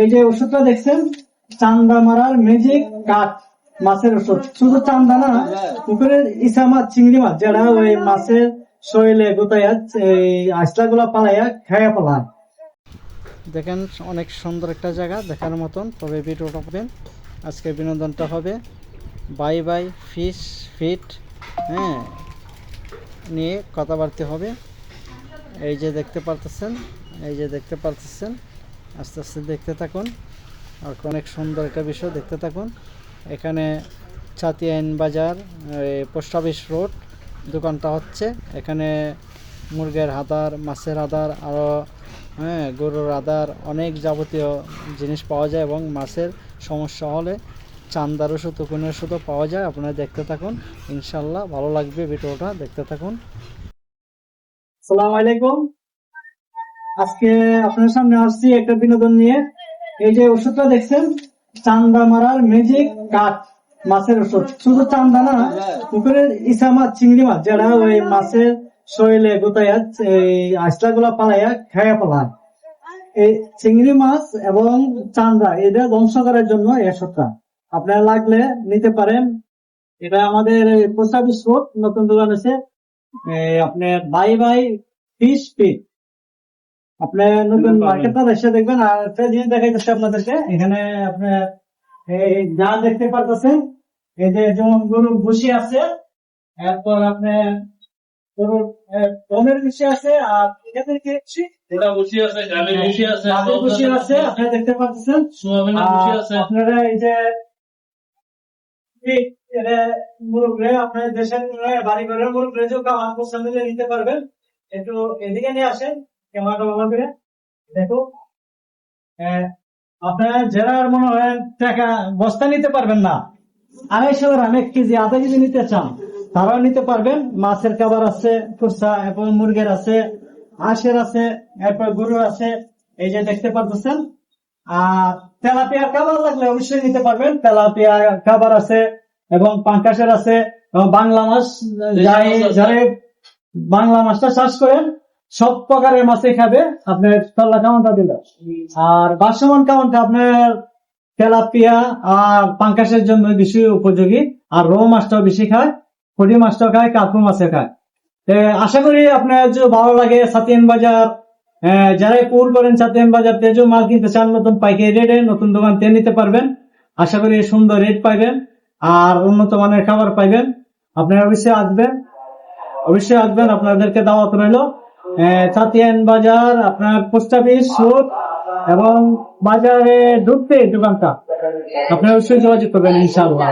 এই যে ওষুধটা দেখছেন চান্দা মারার ম্যাজিক কাঠ, মাছের ওষুধ। শুধু চান্দা না পুকুরের ইসা মাছ চিংড়ি মাছ যারা ওই মাছের শরীরে গোতাইয়া এই আইসলা গুলা পালাইয়া খাইয়া পালায় দেখেন, অনেক সুন্দর একটা জায়গা দেখার মতন। তবে ভিডিওটা পাবেন আজকের বিনোদনটা হবে বাই বাই, ফিশ, ফিট হ্যাঁ নিয়ে কথাবার্তা হবে। এই যে দেখতে পারতেছেন, এই যে দেখতে পারতেছেন। আস্তে আস্তে দেখতে থাকুন। আর অনেক সুন্দর একটা বিষয় দেখতে থাকুন। এখানে ছাতিয়াইন বাজার পোস্ট অফিস রোড, দোকানটা হচ্ছে। এখানে মুরগের আদার, মাছের আদার আরও হ্যাঁ গরুর আদার অনেক যাবতীয় জিনিস পাওয়া যায় এবং মাছের সমস্যা হলে চান্দার ওষুধ, উকুনের ওষুধও পাওয়া যায়। আপনারা দেখতে থাকুন। ইনশাল্লাহ ভালো লাগবে ভিডিওটা দেখতে থাকুন। সালাম আলাইকুম। আজকে আপনার সামনে আসছি একটা বিনোদন নিয়ে। এই যে ওষুধটা দেখছেন, চান্দা মারার ম্যাজিক কাঠ, মাছের ওষুধ। শুধু চান্দা না পুকুরের ইসা মাছ চিংড়ি মাছ, যারা ওই মাছের শরীরে গোতাইয়া এই গুলা পালাইয়া খাইয়া পালায়। এই চিংড়ি মাছ এবং চান্দা এটা ধ্বংস করার জন্য ওষুধটা। আপনারা লাগলে নিতে পারেন। এটা আমাদের পোস্ট অফিস নতুন দোকান আছে। আপনার বাই বাই ফিশ পিট আপনার নতুন মার্কেটটা এসে দেখবেন আর একটা জিনিস দেখাইতেছে আপনাদেরকে এখানে আপনার এই যা দেখতে পারতেছেন এই যে যেমন গরুর ভুসি আছে এরপর আপনার গরুর আহ, ভুসি আছে আর এখানে কি আছে? আছে ডালের বসে আছে ডালের ভুসি আছে আপনারা দেখতে পাচ্ছেন সোয়াবিনের বসে আছে। আপনারা এই যে মুরগরে আপনার দেশের বাড়ি ঘরের মুরগরে যে পছন্দ নিতে পারবেন একটু এদিকে নিয়ে আসেন। ক্যামেরাটা ভালো করে দেখো। আপনারা যারা মনে হয় টাকা বস্তা নিতে পারবেন না আড়াইশো গ্রাম এক কেজি আধা কেজি নিতে চান তারাও নিতে পারবেন। মাছের খাবার আছে এরপর মুরগের আছে হাঁসের আছে এরপর গরুর আছে এই যে দেখতে পারতেছেন। আর তেলাপিয়ার খাবার লাগলে অবশ্যই নিতে পারবেন। তেলাপিয়া খাবার আছে এবং পাঙ্কাশের আছে। এবং বাংলা মাছ যাই যারা বাংলা মাছটা চাষ করেন সব প্রকারের মাছই খাবে, আপনার তল্লা কাউন্টটা দিল আর বাসমান কাউন্টটা আপনার তেলাপিয়া আর পাঙ্কাশের জন্য বেশি উপযোগী। আর রৌ মাছটাও বেশি খায় পুঁটি মাছটাও খায় কাকু মাছে খায়। আশা করি আপনার যদি ভালো লাগে সাতিয়ান বাজার যারাই পুর করেন সাতিয়ান বাজার তেজো মাল কিনতে চান, নতুন পাইকারি রেটে নতুন দোকান তে নিতে পারবেন। আশা করি সুন্দর রেট পাইবেন, আর উন্নত মানের খাবার পাইবেন। আপনারা অবশ্যই আসবেন অবশ্যই আসবেন, আপনাদেরকে দাওয়াত রইল। চাতিয়ান বাজার, আপনার পোস্ট অফিস রোড এবং বাজারে ঢুকতে দোকানটা। আপনার অবশ্যই যোগাযোগ করবেন, ইনশাআল্লাহ।